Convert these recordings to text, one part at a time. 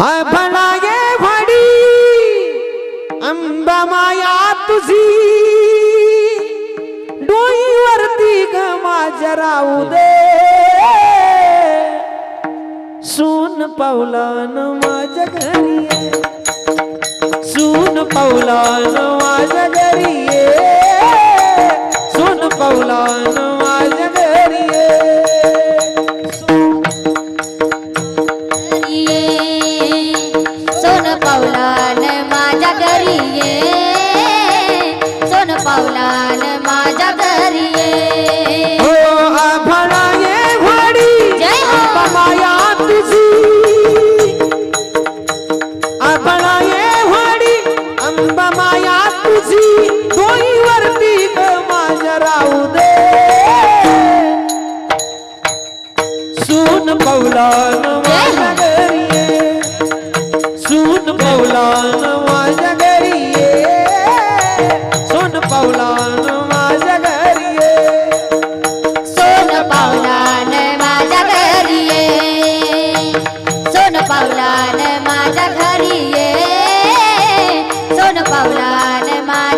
भला ये घडी अंबमाया तुझी. डोईवरती गमा जरा उदे. सून पावलान माझ्या घरी सून पावलान माझ्या घरी मौलान माझ्या माझ्या घरी सोन पावलान माझ्या घरी ये सोन पावलान माझ्या घरी ये सोन पावलान माझ्या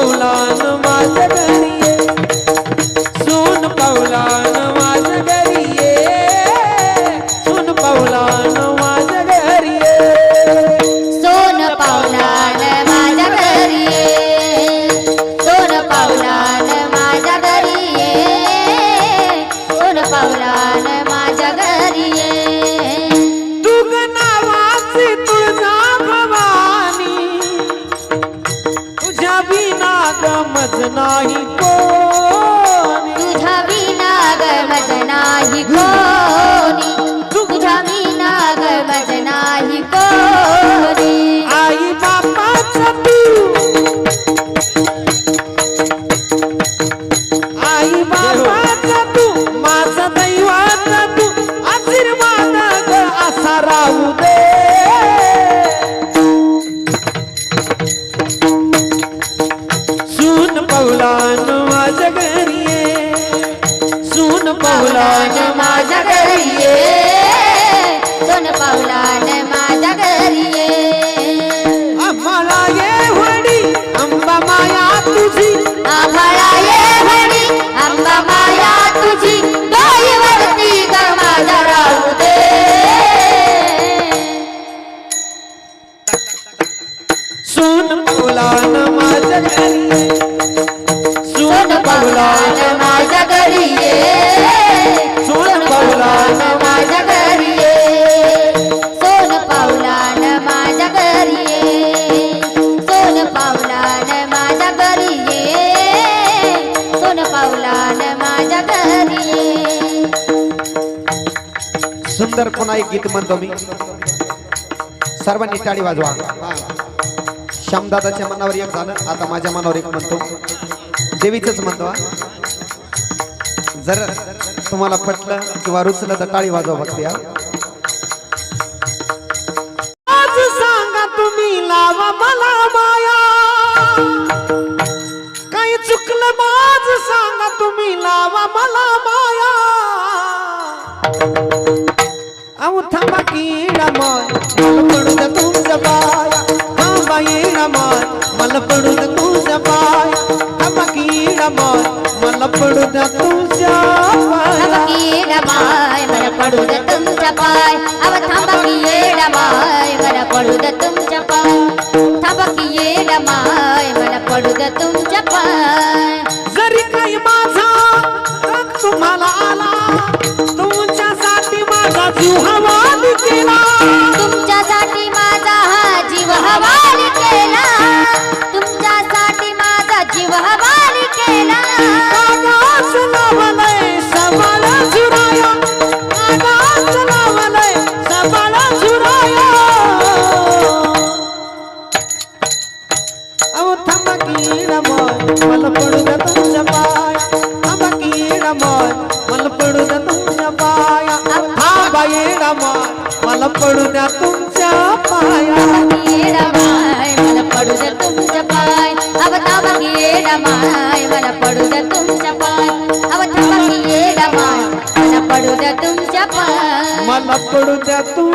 मौलान माझं नाही नंतर पुन्हा एक गीत म्हणतो मी. सर्वांनी टाळी वाजवा. श्यामदादाच्या मनावर एक झालं आता माझ्या मनावर एक म्हणतो. देवीच म्हणतो जर तुम्हाला पटलं किंवा रुचलं तर टाळी वाजवा फक्त या सांगा तुम्ही लावा मला माया. काही चुकलं माझ सांगा तुम्ही लावा मला माया. थांबा किडा माय मला पडू पाया. थांबा माय मला पडू द्या तुझ्या पाया. थांबा किडा माय मला पडू द्या तुझ्या पाया. थांबकी डमाय मला पडू द तुमच्या पाय. अव थांबकी ये डमाय मला पडू द तुमच्या पाय थांबकी ये डमाय मला पडू द तुमच्या पाय. जरी काही माझा राग तुम्हाला आला तुमच्यासाठी माझा जीव केला तुमच्यासाठी माझा हा जीव हवाली केला. तुमच्यासाठी माझा जीव हवाली केला. मला पडू द्या तुमच्या पाया येडमाय मला पडू द्या तुमच्या पाय अव ताबक येडमाय मला पडू द्या तुमच्या पाय अव ताबक येडमाय मला पडू द्या तुमच्या पाय मला पडू द्या तू